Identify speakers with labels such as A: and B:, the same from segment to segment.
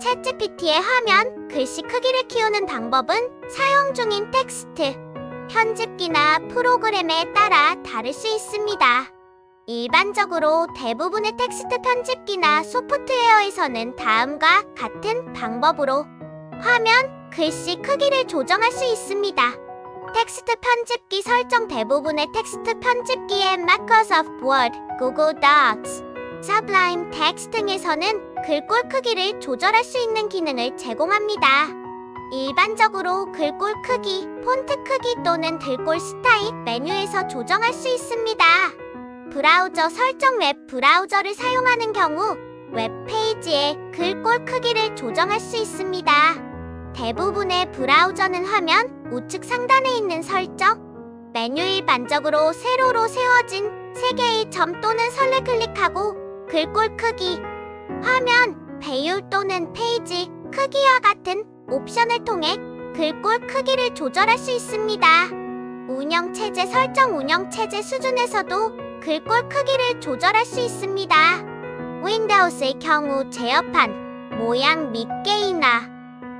A: 챗GPT의 화면, 글씨 크기를 키우는 방법은 사용 중인 텍스트, 편집기나 프로그램에 따라 다를 수 있습니다. 일반적으로 대부분의 텍스트 편집기나 소프트웨어에서는 다음과 같은 방법으로 화면, 글씨 크기를 조정할 수 있습니다. 텍스트 편집기 설정 대부분의 텍스트 편집기의 Microsoft Word, Google Docs, Sublime Text 등에서는 글꼴 크기를 조절할 수 있는 기능을 제공합니다. 일반적으로 글꼴 크기, 폰트 크기 또는 글꼴 스타일 메뉴에서 조정할 수 있습니다. 브라우저 설정 웹 브라우저를 사용하는 경우 웹페이지의 글꼴 크기를 조정할 수 있습니다. 대부분의 브라우저는 화면 우측 상단에 있는 설정 메뉴 일반적으로 세로로 세워진 세 개의 점 또는 선을 클릭하고 글꼴 크기, 화면, 배율 또는 페이지 크기와 같은 옵션을 통해 글꼴 크기를 조절할 수 있습니다. 운영 체제 설정 운영 체제 수준에서도 글꼴 크기를 조절할 수 있습니다. 윈도우스의 경우 제어판, 모양 및 게이나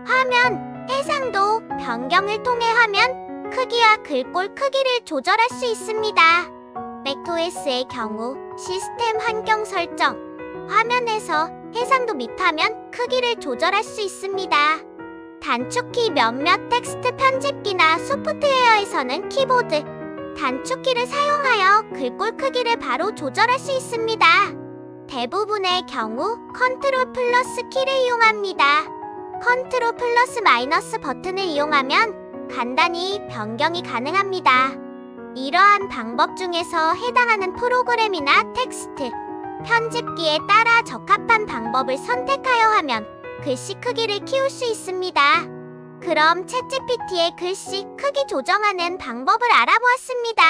A: 화면, 해상도 변경을 통해 화면 크기와 글꼴 크기를 조절할 수 있습니다. 맥OS의 경우 시스템 환경 설정, 화면에서 해상도 및 화면 크기를 조절할 수 있습니다. 단축키 몇몇 텍스트 편집기나 소프트웨어에서는 키보드, 단축키를 사용하여 글꼴 크기를 바로 조절할 수 있습니다. 대부분의 경우 컨트롤 플러스 키를 이용합니다. 컨트롤 플러스 마이너스 버튼을 이용하면 간단히 변경이 가능합니다. 이러한 방법 중에서 해당하는 프로그램이나 텍스트, 편집기에 따라 적합한 방법을 선택하여 하면 글씨 크기를 키울 수 있습니다. 그럼 챗GPT의 글씨 크기 조정하는 방법을 알아보았습니다.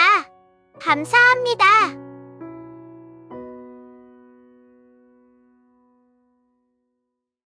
A: 감사합니다.